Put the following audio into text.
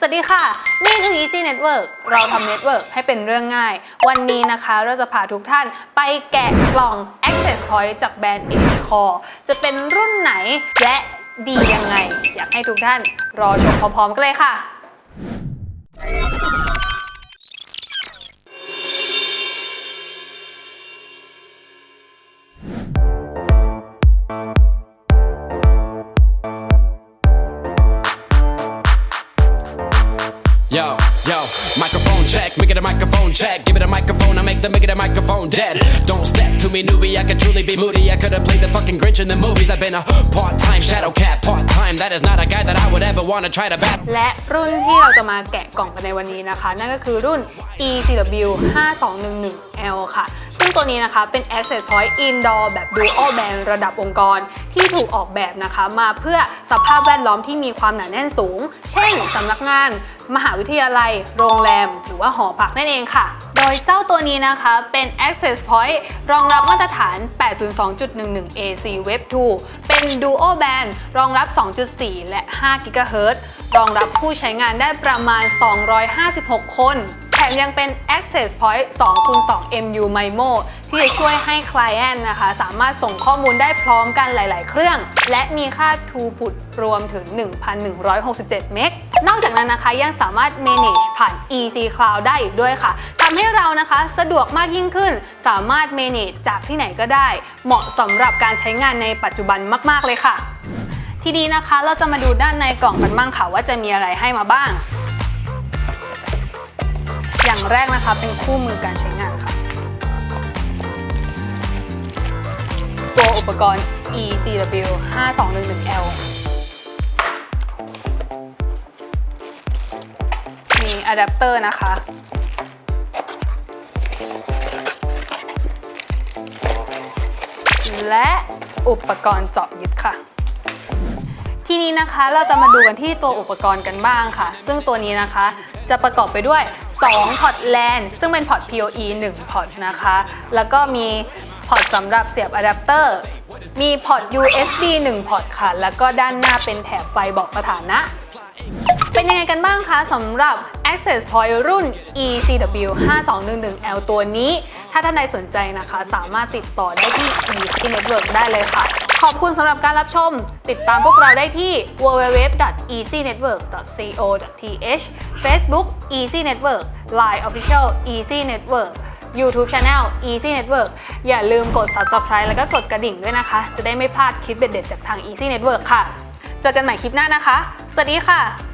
สวัสดีค่ะ นี่คือ Easy Network เราทำ Network ให้เป็นเรื่องง่าย วันนี้นะคะเราจะพาทุกท่านไปแกะกล่อง Access Point จากแบรนด์ H Core จะเป็นรุ่นไหนและดียังไง อยากให้ทุกท่านรอชมพร้อมๆกันเลยค่ะ Yo, yo, microphone check, make it a microphone check. Give it a microphone, I make the make it a microphone dead. Don't step to me, newbie, I could truly be moody. I could have played the fucking Grinch in the movies. I've been a part time shadow cat, part time. That is not a guy that I would ever want to try to bat. และรุ่นที่เราจะมาแกะกล่องกันในวันนี้นะคะ นั่นก็คือรุ่น ECW 5211L ค่ะ ซึ่งตัวนี้นะคะเป็น Access Point Indoor แบบ Dual Band ระดับองค์กร ที่ถูกออกแบบนะคะ มาเพื่อสภาพแวดล้อมที่มีความหนาแน่นสูง เช่นสำนักงาน มหาวิทยาลัย โรงแรม หรือว่าหอพักนั่นเองค่ะ โดยเจ้าตัวนี้นะคะเป็น Access Point รองรับมาตรฐาน 802.11 AC Web 2 เป็น Dual Band รองรับ 2.4 และ 5 GHz รองรับผู้ใช้งานได้ประมาณ 256 คนแถมยังเป็น Access Point 2 2 MU MIMO ที่จะช่วยให้ Client นะคะ สามารถส่งข้อมูลได้พร้อมกันหลาย ๆ เครื่อง และมีค่า Throughput รวมถึง 1,167 เมกนอกจากนั้นนะคะยังสามารถ manage ผ่าน EC Cloud ได้อีกด้วยค่ะทำให้เรานะคะสะดวกมากยิ่งขึ้น สามารถ manage จากที่ไหนก็ได้ เหมาะสำหรับการใช้งานในปัจจุบันมาก ๆ เลยค่ะ ทีนี้นะคะเราจะมาดูด้านในกล่องกันบ้างค่ะว่าจะมีอะไรให้มาบ้าง อย่างแรกนะคะเป็นคู่มือการใช้งานค่ะ ตัวอุปกรณ์ ECW 5211L อะแดปเตอร์นะคะ และอุปกรณ์เจาะยึดค่ะ ทีนี้นะคะเราจะมาดูกันที่ตัวอุปกรณ์กันบ้างค่ะ ซึ่งตัวนี้นะคะจะประกอบไปด้วย 2 พอร์ต LAN ซึ่งเป็นพอร์ต PoE 1 พอร์ตนะคะ แล้วก็มีพอร์ตสำหรับเสียบอะแดปเตอร์ มีพอร์ต USB 1 พอร์ตค่ะ แล้วก็ด้านหน้าเป็นแถบไฟบอกสถานะ เป็นยังไงกันบ้างคะสำหรับ Access Point รุ่น ECW 5211L ตัวนี้ ถ้าท่านใดสนใจนะคะ สามารถติดต่อได้ที่ Easy Network ได้เลยค่ะ ขอบคุณสำหรับการรับชม ติดตามพวกเราได้ที่ www.easynetwork.co.th Facebook Easy Network Line Official Easy Network YouTube Channel Easy Network อย่าลืมกด Subscribe แล้วก็กดกระดิ่งด้วยนะคะ จะได้ไม่พลาดคลิปเด็ดๆจากทาง Easy Network ค่ะ เจอกันใหม่คลิปหน้านะคะ สวัสดีค่ะ